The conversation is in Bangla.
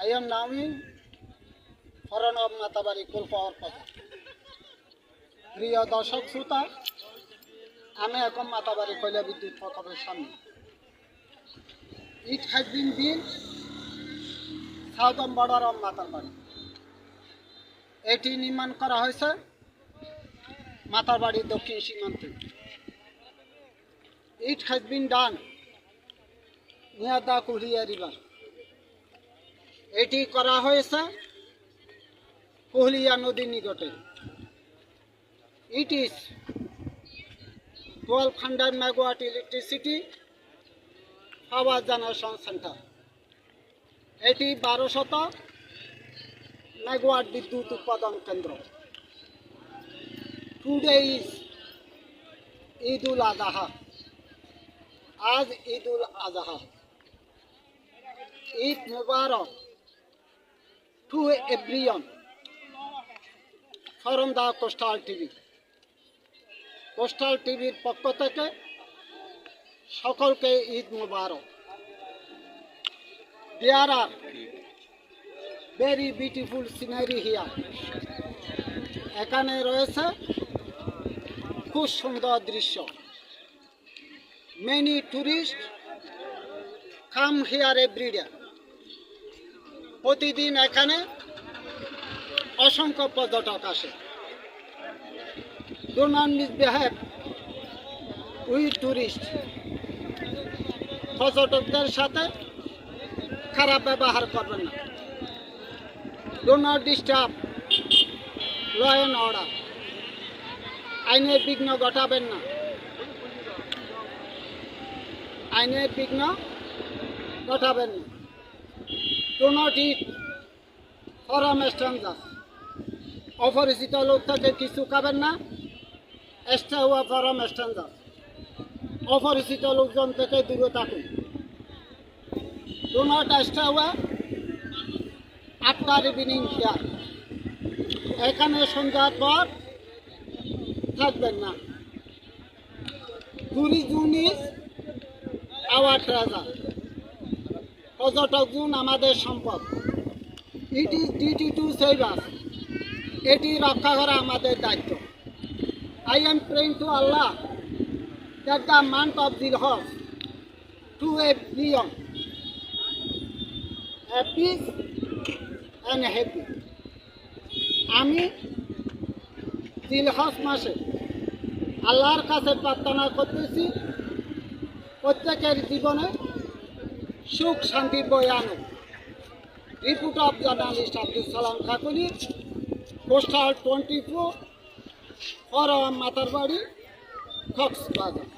I am now in front of Matarbari coal power পথে প্রিয় দর্শক শ্রোতা আমি এখন মাতাবাড়ি কয়লা বিদ্যুৎ প্রকল্পের সামনে it has been built southern border of Matarbari এটি নির্মাণ করা হয়েছে মাতারবাড়ির দক্ষিণ সীমান্তে। It has been done near the Kohelia river এটি করা হয়েছে কুহলিয়া নদীর নিকটে। It is twelve hundred megawatt electricity power generation center. এটি বারোশত মেগাওয়াট বিদ্যুৎ উৎপাদন কেন্দ্র। টুডে ইজ ঈদ উল আজহা আজ Eid ul Azha Eid Mubarak. To everyone from the Coastal TV Coastal টিভির পক্ষ থেকে সকলকে Eid Mubarak. There are very beautiful scenery here এখানে রয়েছে খুব সুন্দর দৃশ্য। Many tourist come here everyday প্রতিদিন এখানে অসংখ্য পর্যটক আসে। With tourist. পর্যটকদের সাথে খারাপ ব্যবহার করবেন না। Do not disturb law order আইনের বিঘ্ন ঘটাবেন না। আইনের বিঘ্ন ঘটাবেন না। Do not eat from strangers অপরিচিত লোক থেকে, কিছু খাবেন না। এক্সট্রা হওয়া ফরম স্ট্যান্ডার্স অপরিচিত লোকজন থেকে দূরে থাকুন। ডো নট এক্সট্রা হওয়া আফটার ইভিনিং হিয়ার এখানে সন্ধ্যার পর থাকবেন না। টুরিজম ইজ আওয়ার ট্রেজার পর্যটক জুন আমাদের সম্পদ। It is duty to save us এটি রক্ষা করা আমাদের দায়িত্ব। I am praying to Allah that the month of Dhul Hajj to a beyond peace and happy আমি দিলহজ মাসে আল্লাহর কাছে প্রার্থনা করতেছি, প্রত্যেকের জীবনে সুখ, শান্তি বয়ে আনুক report of journalist Abdul Salam খাকুনি poster twenty four for Matarbari Cox's Bazar.